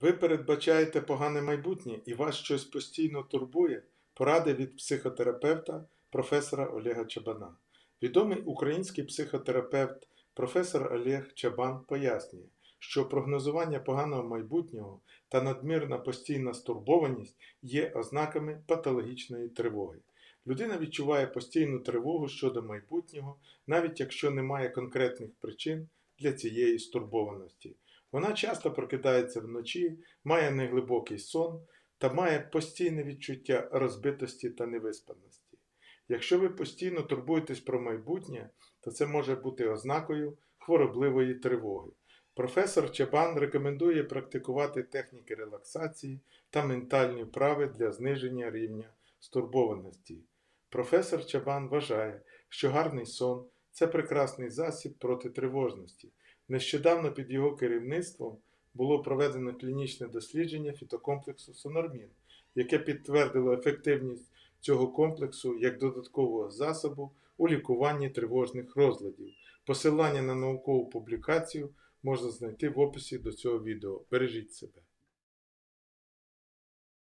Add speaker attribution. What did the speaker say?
Speaker 1: Ви передбачаєте погане майбутнє і вас щось постійно турбує? Поради від психотерапевта професора Олега Чабана. Відомий український психотерапевт професор Олег Чабан пояснює, що прогнозування поганого майбутнього та надмірна постійна стурбованість є ознаками патологічної тривоги. Людина відчуває постійну тривогу щодо майбутнього, навіть якщо немає конкретних причин для цієї стурбованості. Вона часто прокидається вночі, має неглибокий сон та має постійне відчуття розбитості та невиспаності. Якщо ви постійно турбуєтесь про майбутнє, то це може бути ознакою хворобливої тривоги. Професор Чабан рекомендує практикувати техніки релаксації та ментальні вправи для зниження рівня стурбованості. Професор Чабан вважає, що гарний сон це прекрасний засіб проти тривожності. Нещодавно під його керівництвом було проведено клінічне дослідження фітокомплексу Сонормін, яке підтвердило ефективність цього комплексу як додаткового засобу у лікуванні тривожних розладів. Посилання на наукову публікацію можна знайти в описі до цього відео. Бережіть себе.